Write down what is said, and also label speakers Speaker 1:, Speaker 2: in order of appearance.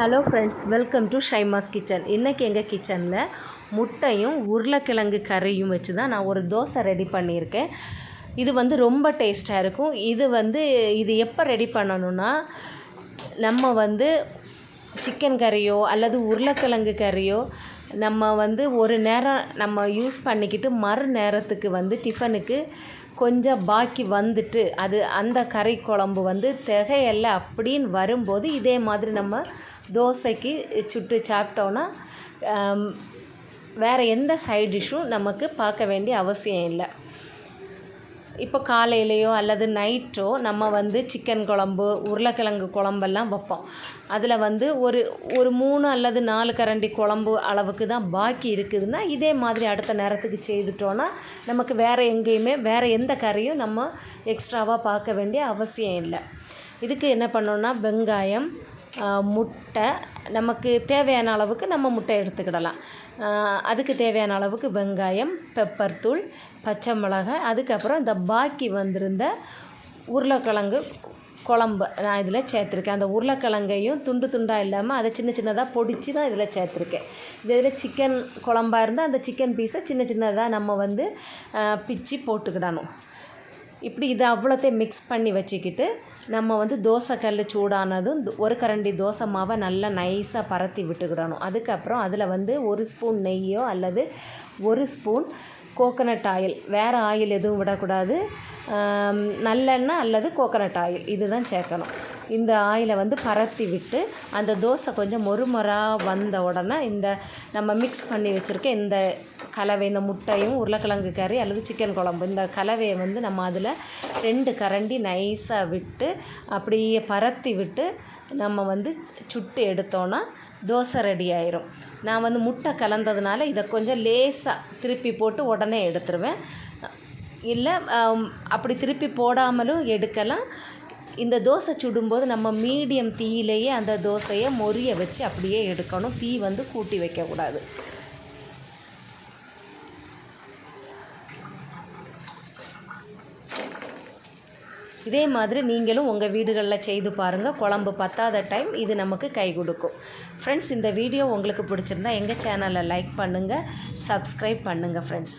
Speaker 1: Hello friends welcome to Shaima's kitchen இன்றைக்கி எங்கள் கிச்சனில் முட்டையும் உருளைக்கிழங்கு கறியும் வச்சு தான் நான் ஒரு தோசை ரெடி பண்ணியிருக்கேன். இது வந்து ரொம்ப டேஸ்ட்டாக இருக்கும். இது வந்து இது எப்போ ரெடி பண்ணணும்னா நம்ம வந்து சிக்கன் கறியோ அல்லது உருளைக்கிழங்கு கறியோ நம்ம வந்து ஒரு நேரம் நம்ம யூஸ் பண்ணிக்கிட்டு மறு நேரத்துக்கு வந்து டிஃபனுக்கு கொஞ்சம் பாக்கி வந்துட்டு அது அந்த கறி குழம்பு வந்து திகையல்ல அப்படின்னு வரும்போது இதே மாதிரி நம்ம தோசைக்கு சுட்டு சாப்பிட்டோன்னா வேறு எந்த சைட் டிஷ்ஷும் நமக்கு பார்க்க வேண்டிய அவசியம் இல்லை. இப்போ காலையிலையோ அல்லது நைட்டோ நம்ம வந்து சிக்கன் குழம்பு உருளைக்கிழங்கு குழம்பெல்லாம் வைப்போம். அதில் வந்து ஒரு ஒரு மூணு அல்லது நாலு கரண்டி குழம்பு அளவுக்கு தான் பாக்கி இருக்குதுன்னா இதே மாதிரி அடுத்த நேரத்துக்கு செய்துட்டோன்னா நமக்கு வேறு எங்கேயுமே வேறு எந்த கறியும் நம்ம எக்ஸ்ட்ராவாக பார்க்க வேண்டிய அவசியம் இல்லை. இதுக்கு என்ன பண்ணோன்னா வெங்காயம் முட்டை. நமக்கு தேவையான அளவுக்கு நம்ம முட்டை எடுத்துக்கிடலாம். அதுக்கு தேவையான அளவுக்கு வெங்காயம் பெப்பர் தூள் பச்சை மிளகாய் அதுக்கப்புறம் இந்த பாக்கி வந்திருந்த உருளைக்கிழங்கு குழம்பு நான் இதில் சேர்த்துருக்கேன். அந்த உருளைக்கிழங்கையும் துண்டு துண்டாக இல்லாமல் அதை சின்ன சின்னதாக பொடிச்சு தான் இதில் சேர்த்துருக்கேன். இது இதில் சிக்கன் குழம்பா இருந்தால் அந்த சிக்கன் பீஸை சின்ன சின்னதாக நம்ம வந்து பிச்சு போட்டுக்கிடணும். இப்படி இதை அவ்வளோத்தையும் மிக்ஸ் பண்ணி வச்சுக்கிட்டு நம்ம வந்து தோசைக்கல் சூடானதும் ஒரு கரண்டி தோசை மாவை நல்லா நைஸாக பரத்தி விட்டுக்கிடணும். அதுக்கப்புறம் அதில் வந்து ஒரு ஸ்பூன் நெய்யோ அல்லது ஒரு ஸ்பூன் கோகனட் ஆயில் வேறு ஆயில் எதுவும் விடக்கூடாது. நல்லெண்ணெய் அல்லது கோகனட் ஆயில் இதுதான் சேர்க்கணும். இந்த ஆயிலை வந்து பரத்தி விட்டு அந்த தோசை கொஞ்சம் மொறுமொறாக வந்த உடனே இந்த நம்ம மிக்ஸ் பண்ணி வச்சுருக்க இந்த கலவை இந்த முட்டையும் உருளைக்கிழங்கு கறி அல்லது சிக்கன் குழம்பு இந்த கலவையை வந்து நம்ம அதில் ரெண்டு கரண்டி நைஸாக விட்டு அப்படியே பரத்தி விட்டு நம்ம வந்து சுட்டு எடுத்தோன்னா தோசை ரெடி ஆயிரும். நான் வந்து முட்டை கலந்ததுனால இதை கொஞ்சம் லேசாக திருப்பி போட்டு உடனே எடுத்துருவேன். இல்லை அப்படி திருப்பி போடாமலும் எடுக்கலாம். இந்த தோசை சுடும்போது நம்ம மீடியம் தீயிலேயே அந்த தோசையை மொரிய வச்சு அப்படியே எடுக்கணும். தீ வந்து கூட்டி வைக்கக்கூடாது. இதே மாதிரி நீங்களும் உங்கள் வீடுகளில் செய்து பாருங்கள் குழம்பு பத்தாத டைம் இது நமக்கு கை கொடுக்கும். ஃப்ரெண்ட்ஸ் இந்த வீடியோ உங்களுக்கு பிடிச்சிருந்தா எங்கள் சேனலை லைக் பண்ணுங்கள் சப்ஸ்கிரைப் பண்ணுங்கள் ஃப்ரெண்ட்ஸ்